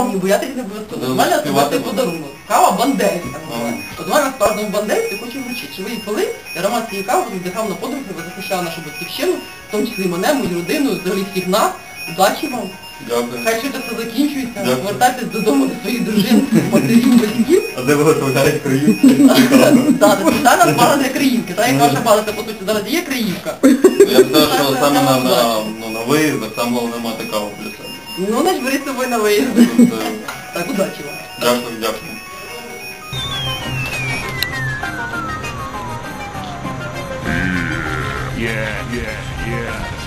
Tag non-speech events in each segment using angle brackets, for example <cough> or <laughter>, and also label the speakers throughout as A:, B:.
A: сміятися не обов'язково.
B: Ну,
A: У мене особистий подарунок. Кава бандерівська. От у мене кожному бандерівці хочу вручити, що ви її пили, і аромат цієї кави віддихав на подумки, ви захищали нашу батьківщину, в тому числі і мене, мою родину, взагалі всіх нас. Удачі вам.
B: Дякую.
A: Хай швидше це закінчується.
B: Дякую.
A: Повертайтесь додому до своїх дружин, матерів, батьків.
B: А де ви виготовляєте країн?
A: Так, спеціальна база для країнки. <laughs> Так як ваша база, це по суті зараз є краївка.
B: Я б сказав, що саме на, на, ну, на виїздах саме головне мати каву.
A: Ну, значить, беріть з собою на виїзд.
B: Тобто, <laughs>
A: Так, удачі вам.
B: Дякую, дякую.
C: Yeah, yeah, yeah.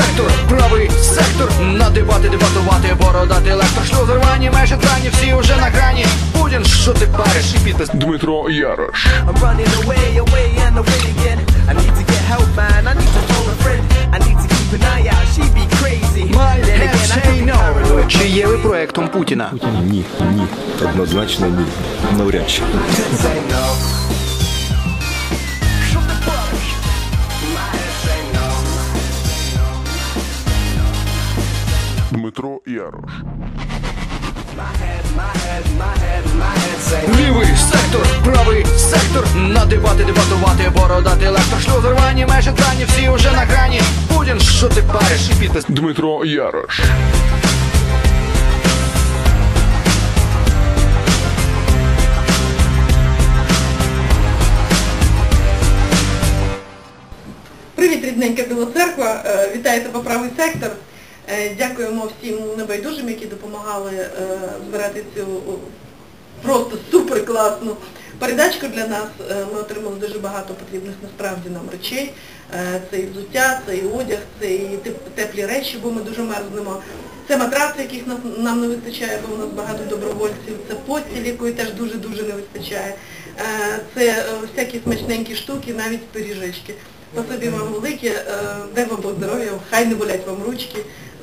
D: Сектор, правий сектор, надибати, дебатувати, бородати лектор, шлюзервані, межі дані, всі уже на грані. Путін, що ти париш, і підпис.
C: Дмитро Ярош.
E: I'm running away, away and away again. I need to get help, man. I need to phone a friend. I need to keep an eye out. She be crazy.
D: My
E: Then
D: head
E: again, I
D: say
E: could be
D: no.
E: paranoid.
D: Чи є ви проектом Путіна?
F: Ні, ні, однозначно ні. Навряд чи.
E: Say no.
D: Лівий сектор, правий сектор, надибати, дебатувати, бородати лектор, шлюзервані, межі дані, всі уже на грані. Путін, що ти париш, підпис.
C: Дмитро Ярош.
A: Привіт, рідненька Біла Церква. Е, Вітаю правий сектор. Е, Дякуємо всім небайдужим, які допомагали е, збирати цю просто супер класну передачку для нас. Е, Ми отримали дуже багато потрібних насправді нам речей. Це і взуття, це і одяг, це і теп- теплі речі, бо ми дуже мерзнемо. Це матраци, яких нам не вистачає, бо у нас багато добровольців, це постіль, якої теж дуже-дуже не вистачає. Це всякі смачненькі штуки, навіть пиріжечки. Спасибі вам велике, дай вам Бог здоров'я, хай не болять вам ручки,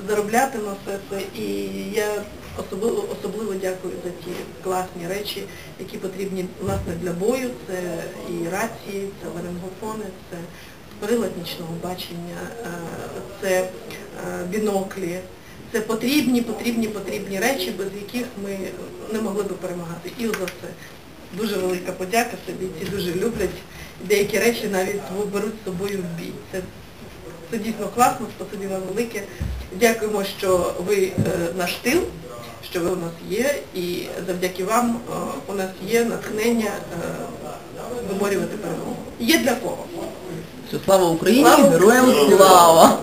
A: заробляти на все це. І я особливо, особливо дякую за ті класні речі, які потрібні власне для бою. Це і рації, це ларингофони, це прилад нічного бачення, це біноклі. Це потрібні, потрібні, потрібні речі, без яких ми не могли би перемагати. І за це дуже велика подяка собі, ці дуже люблять. Деякі речі навіть беруть з собою в бій. Це, це дійсно класно, спасибі вам велике. Дякуємо, що ви е, наш тил, що ви у нас є, і завдяки вам е, у нас є натхнення е, виборювати перемогу. Є для кого.
G: Слава Україні, героям слава!